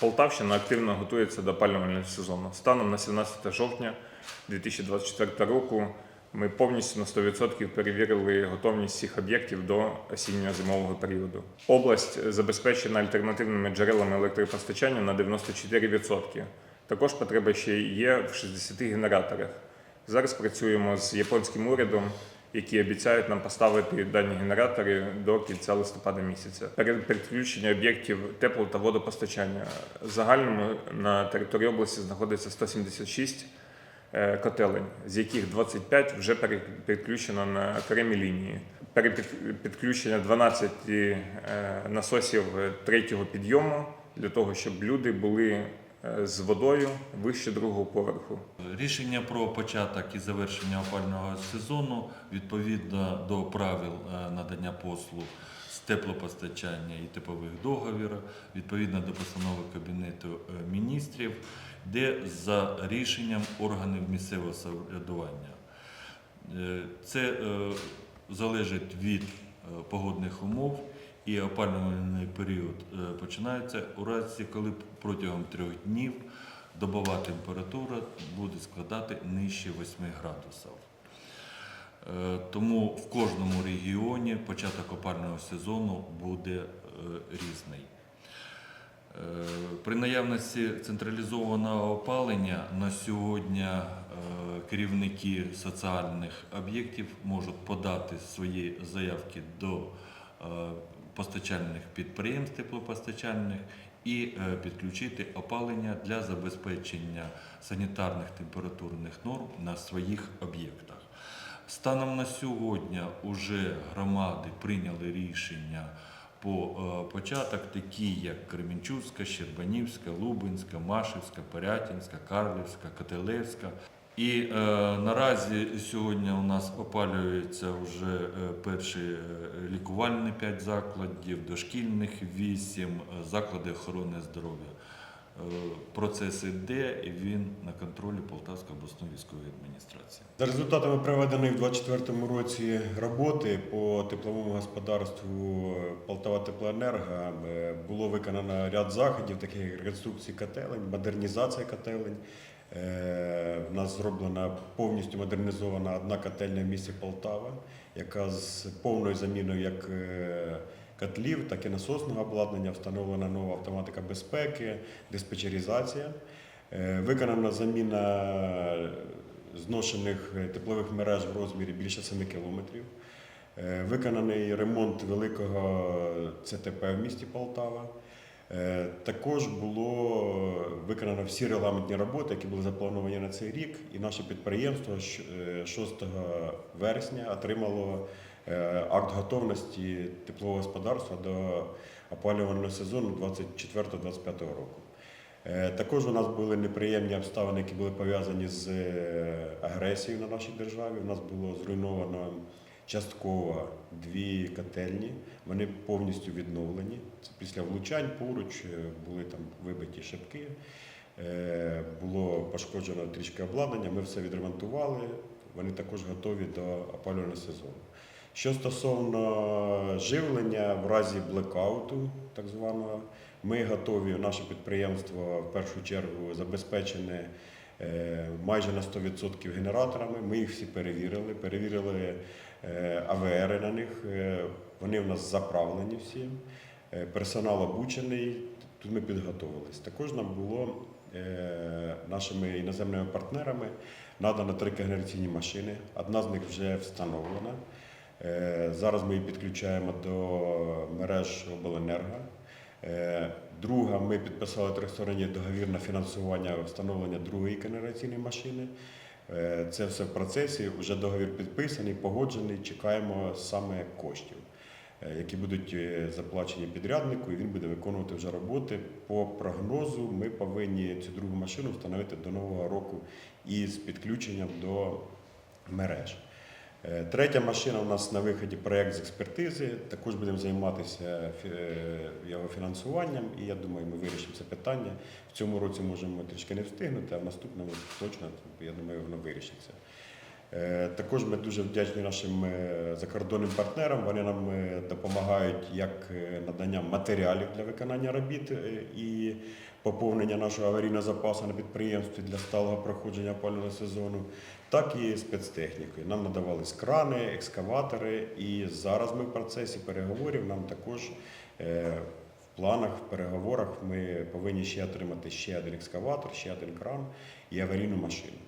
Полтавщина активно готується до опалювального сезону. Станом на 17 жовтня 2024 року ми повністю на 100% перевірили готовність всіх об'єктів до осінньо-зимового періоду. Область забезпечена альтернативними джерелами електропостачання на 94%. Також потреба ще є в 60 генераторах. Зараз працюємо з японським урядом, які обіцяють нам поставити дані генератори до кінця листопада місяця. Перед підключення об'єктів тепло та водопостачання загальному на території області знаходиться 176 е, котелень, з яких 25 вже пере- підключено на окремі лінії. Перепідключення 12 е, насосів третього підйому для того, щоб люди були з водою вище другого поверху. Рішення про початок і завершення опального сезону відповідно до правил е, надання послуг з теплопостачання і типових договорів, відповідно до постанови Кабінету е, міністрів, де за рішенням органів місцевого самоврядування. Е, Це е, залежить від е, погодних умов і опалювальний період е, починається у разі, коли протягом трьох днів добова температура буде складати нижче 8 градусів. Е, Тому в кожному регіоні початок опального сезону буде е, різний. Е, При наявності централізованого опалення на сьогодні е, керівники соціальних об'єктів можуть подати свої заявки до е, постачальних підприємств теплопостачальних і е, підключити опалення для забезпечення санітарних температурних норм на своїх об'єктах. Станом на сьогодні уже громади прийняли рішення по е, початок, такі як Кременчуцька, Щербанівська, Лубенська, Машівська, Порятинська, Карлівська, Котелевська. І е, наразі сьогодні у нас опалюються вже е, перші е, лікувальні 5 закладів, дошкільних 8, е, заклади охорони здоров'я. Процес іде і він на контролі Полтавської обласної військової адміністрації. За результатами проведеної в 2024 році роботи по тепловому господарству Полтава Теплоенерго було виконано ряд заходів, таких як реконструкції котелень, модернізація котелень. Е, В нас зроблена повністю модернізована одна котельня в місті Полтава, яка з повною заміною як е, котлів, так і насосного обладнання, встановлена нова автоматика безпеки, диспетчеризація. Е, Виконана заміна зношених теплових мереж в розмірі більше 7 кілометрів. Виконаний ремонт великого ЦТП в місті Полтава. Е, Також було виконано всі регламентні роботи, які були заплановані на цей рік, і наше підприємство е, 6 вересня отримало е, акт готовності теплового господарства до опалювального сезону 24-25 року. Е, Також у нас були неприємні обставини, які були пов'язані з е, агресією на нашій державі. У нас було зруйновано частково дві котельні. Вони повністю відновлені. Це після влучань поруч е, були там вибиті шибки, е, було пошкоджено трішки обладнання. Ми все відремонтували. Вони також готові до опалювального сезону. Що стосовно живлення в разі блекауту, так званого, ми готові, наше підприємство в першу чергу забезпечене е, майже на 100% генераторами. Ми їх всі перевірили, перевірили АВР на них. е, Вони в нас заправлені всі. Е, Персонал обучений, тут ми підготовились. Також нам було е, нашими іноземними партнерами надано три генераційні машини. Одна з них вже встановлена. Е, Зараз ми її підключаємо до мереж обленерго. Е, Друга, ми підписали тристоронній договір на фінансування встановлення другої генераційної машини. Е, Це все в процесі. Вже договір підписаний, погоджений. Чекаємо саме коштів, е, які будуть е, заплачені підряднику, і він буде виконувати вже роботи. По прогнозу ми повинні цю другу машину встановити до нового року із підключенням до мереж. Е, Третя машина у нас на виході проєкт з експертизи. Також будемо займатися е, його фінансуванням, і я думаю, ми вирішимо це питання. В цьому році можемо трішки не встигнути, а в наступному точно, я думаю, воно вирішиться. Е, Також ми дуже вдячні нашим е, закордонним партнерам. Вони нам е, допомагають як е, наданням матеріалів для виконання робіт е, і поповнення нашого аварійного запасу на підприємстві для сталого проходження опалювального сезону, так і спецтехнікою. Нам надавались крани, екскаватори, і зараз ми в процесі переговорів. Нам також е, в планах, в переговорах ми повинні ще отримати ще один екскаватор, ще один кран і аварійну машину.